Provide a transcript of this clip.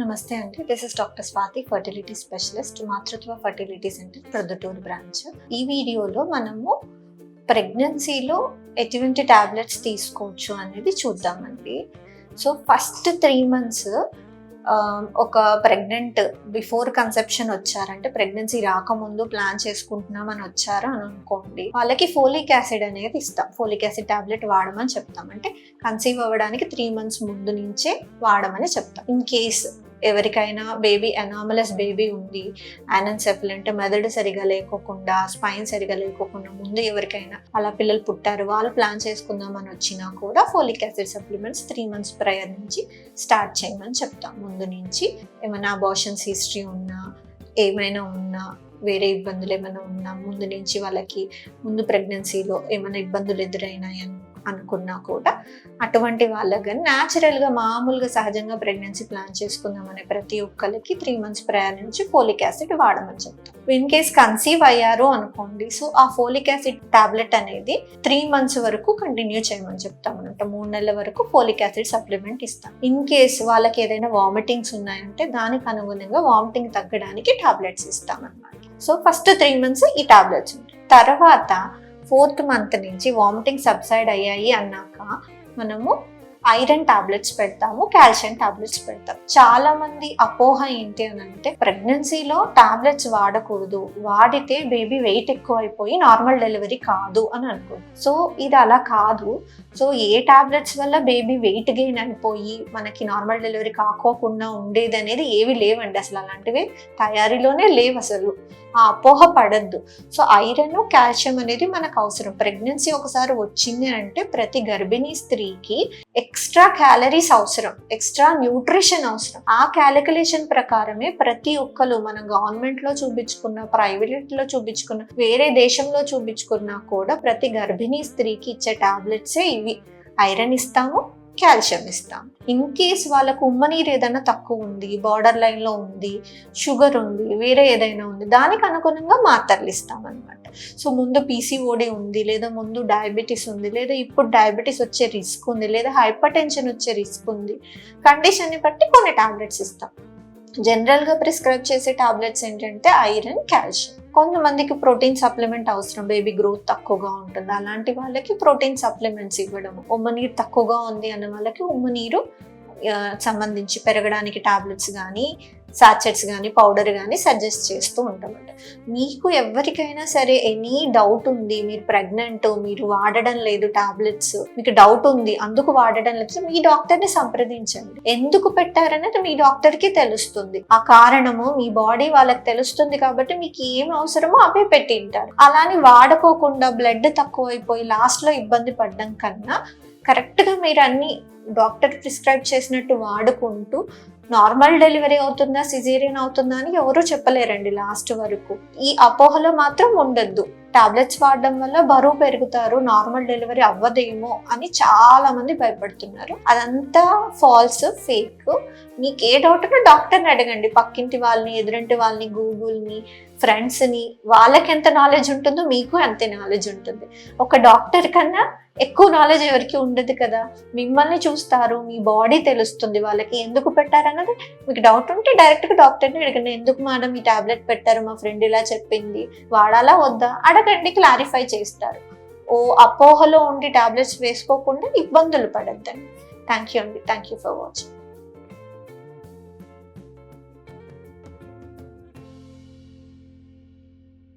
నమస్తే అండి. This is doctor Swathi fertility specialist Matrutva fertility centre Proddatur branch ఈ వీడియోలో మనము ప్రెగ్నెన్సీలో ఎటువంటి టాబ్లెట్స్ తీసుకోవచ్చు అనేది చూద్దామండి. So first three months Um, ఒక ప్రెగ్నెంట్ బిఫోర్ కన్సెప్షన్ వచ్చారంటే ప్రెగ్నెన్సీ రాకముందు ప్లాన్ చేసుకుంటున్నాం అని వచ్చారు అని అనుకోండి. వాళ్ళకి ఫోలిక్ యాసిడ్ అనేది ఇస్తాం. ఫోలిక్ యాసిడ్ టాబ్లెట్ వాడమని చెప్తాం. అంటే కన్సీవ్ అవ్వడానికి త్రీ మంత్స్ ముందు నుంచే వాడమని చెప్తాం. ఇన్ కేస్ ఎవరికైనా బేబీ అనామలస్ బేబీ ఉంది యానన్సెఫల్ అంటే మెదడు సరిగా లేకోకుండా స్పైన్ సరిగా లేకోకుండా ముందు ఎవరికైనా అలా పిల్లలు పుట్టారు వాళ్ళు ప్లాన్ చేసుకుందామని వచ్చినా కూడా folic acid supplements three months prior నుంచి స్టార్ట్ చేయమని చెప్తాం. ముందు నుంచి ఏమైనా అబార్షన్స్ హిస్టరీ ఉన్నా ఏమైనా ఉన్నా వేరే ఇబ్బందులు ఏమైనా ఉన్నా ముందు నుంచి వాళ్ళకి ముందు ప్రెగ్నెన్సీలో ఏమైనా ఇబ్బందులు ఎదురైనాయని అనుకున్నా కూడా అటువంటి వాళ్ళకి కానీ న్యాచురల్గా మామూలుగా సహజంగా ప్రెగ్నెన్సీ ప్లాన్ చేసుకుందామనే ప్రతి ఒక్కరికి త్రీ మంత్స్ ప్రయాణ నుంచి ఫోలిక్ యాసిడ్ వాడమని చెప్తాం. ఇన్ కేస్ కన్సీవ్ అయ్యారు అనుకోండి సో ఆ ఫోలిక్ యాసిడ్ టాబ్లెట్ అనేది త్రీ మంత్స్ వరకు కంటిన్యూ చేయమని చెప్తాం అనమాట. మూడు నెలల వరకు ఫోలిక్ యాసిడ్ సప్లిమెంట్ ఇస్తాం. ఇన్ కేస్ వాళ్ళకి ఏదైనా వామిటింగ్స్ ఉన్నాయంటే దానికి అనుగుణంగా వామిటింగ్ తగ్గడానికి టాబ్లెట్స్ ఇస్తాం అనమాట సో ఫస్ట్ త్రీ మంత్స్ ఈ టాబ్లెట్స్ ఉంటాయి. తర్వాత ఫోర్త్ మంత్ నుంచి వామిటింగ్ సబ్సైడ్ అయ్యాయి అన్నాక మనము ఐరన్ టాబ్లెట్స్ పెడతాము కాల్షియం టాబ్లెట్స్ పెడతాం. చాలా మంది అపోహ ఏంటి అని అంటే ప్రెగ్నెన్సీలో టాబ్లెట్స్ వాడకూడదు. వాడితే బేబీ వెయిట్ ఎక్కువ అయిపోయి నార్మల్ డెలివరీ కాదు అని అనుకో. సో ఇది అలా కాదు. సో ఏ టాబ్లెట్స్ వల్ల బేబీ వెయిట్ గెయిన్ అయిపోయి మనకి నార్మల్ డెలివరీ కాకోకుండా ఉండేది అనేది ఏవి లేవండి. అసలు అలాంటివి తయారీలోనే లేవు అసలు. ఆ అపోహ పడద్దు. సో ఐరన్ కాల్షియం అనేది మనకు అవసరం. ప్రెగ్నెన్సీ ఒకసారి వచ్చింది అంటే ప్రతి గర్భిణీ స్త్రీకి ఎక్స్ట్రా క్యాలరీస్ అవసరం ఎక్స్ట్రా న్యూట్రిషన్ అవసరం. ఆ క్యాలిక్యులేషన్ ప్రకారమే ప్రతి ఒక్కరు మనం గవర్నమెంట్లో చూపించుకున్న ప్రైవేట్లో చూపించుకున్న వేరే దేశంలో చూపించుకున్నా కూడా ప్రతి గర్భిణీ స్త్రీకి ఇచ్చే టాబ్లెట్సే ఇవి. ఐరన్ ఇస్తాము కాల్షియం ఇస్తాం. ఇన్ కేస్ వాళ్ళకు ఉమ్మనీరు ఏదైనా తక్కువ ఉంది బార్డర్ లైన్లో ఉంది షుగర్ ఉంది వేరే ఏదైనా ఉంది దానికి అనుగుణంగా మాత్రలు ఇస్తాం అనమాట సో ముందు పీసీఓడి ఉంది లేదా ముందు డయాబెటీస్ ఉంది లేదా ఇప్పుడు డయాబెటీస్ వచ్చే రిస్క్ ఉంది లేదా హైపర్ టెన్షన్ వచ్చే రిస్క్ ఉంది కండిషన్ని బట్టి కొన్ని టాబ్లెట్స్ ఇస్తాం. జనరల్గా ప్రిస్క్రైబ్ చేసే టాబ్లెట్స్ ఏంటంటే ఐరన్ కాల్షియం. కొంతమందికి ప్రోటీన్ సప్లిమెంట్ అవసరం బేబీ గ్రోత్ తక్కువగా ఉంటుంది. అలాంటి వాళ్ళకి ప్రోటీన్ సప్లిమెంట్స్ ఇవ్వడం. ఉమ్మ నీరు తక్కువగా ఉంది అన్న వాళ్ళకి ఉమ్మ నీరు సంబంధించి పెరగడానికి టాబ్లెట్స్ కానీ సాచెట్స్ కానీ పౌడర్ కానీ సజెస్ట్ చేస్తూ ఉంటామంట. మీకు ఎవరికైనా సరే ఎనీ డౌట్ ఉంది మీరు ప్రెగ్నెంట్ మీరు వాడడం లేదు టాబ్లెట్స్ మీకు డౌట్ ఉంది అందుకు వాడడం లేదు మీ డాక్టర్ని సంప్రదించండి. ఎందుకు పెట్టారనేది మీ డాక్టర్కి తెలుస్తుంది. ఆ కారణము మీ బాడీ వాళ్ళకి తెలుస్తుంది కాబట్టి మీకు ఏం అవసరమో అవే పెట్టింటారు అలానే వాడుకోకుండా బ్లడ్ తక్కువైపోయి లాస్ట్లో ఇబ్బంది పడడం కన్నా కరెక్ట్గా మీరు అన్ని డాక్టర్ ప్రిస్క్రైబ్ చేసినట్టు వాడుకుంటూ నార్మల్ డెలివరీ అవుతుందా సిజేరియన్ అవుతుందా అని ఎవరూ చెప్పలేరండి లాస్ట్ వరకు. ఈ అపోహలో మాత్రం ఉండద్దు. టాబ్లెట్స్ వాడడం వల్ల బరువు పెరుగుతారు నార్మల్ డెలివరీ అవ్వదేమో అని చాలా మంది భయపడుతున్నారు. అదంతా ఫాల్స్ ఫేక్. మీకు ఏ డౌట్ ఉన్నా డాక్టర్ని అడగండి. పక్కింటి వాళ్ళని ఎదురింటి వాళ్ళని గూగుల్ని ఫ్రెండ్స్ని. వాళ్ళకి ఎంత నాలెడ్జ్ ఉంటుందో మీకు అంతే నాలెడ్జ్ ఉంటుంది. ఒక డాక్టర్ కన్నా ఎక్కువ నాలెడ్జ్ ఎవరికి ఉండదు కదా. మిమ్మల్ని చూస్తారు మీ బాడీ తెలుస్తుంది వాళ్ళకి ఎందుకు పెట్టారన్నది. మీకు డౌట్ ఉంటే డైరెక్ట్గా డాక్టర్ని అడగండి. ఎందుకు మేడం ఈ టాబ్లెట్ పెట్టారు? మా ఫ్రెండ్ ఇలా చెప్పింది. వాడాలా వద్దా? అడగండి క్లారిఫై చేస్తారు. ఓ అపోహలో ఉండి టాబ్లెట్స్ వేసుకోకుండా ఇబ్బందులు పడద్దండి. థ్యాంక్ యూ అండి. Thank you for watching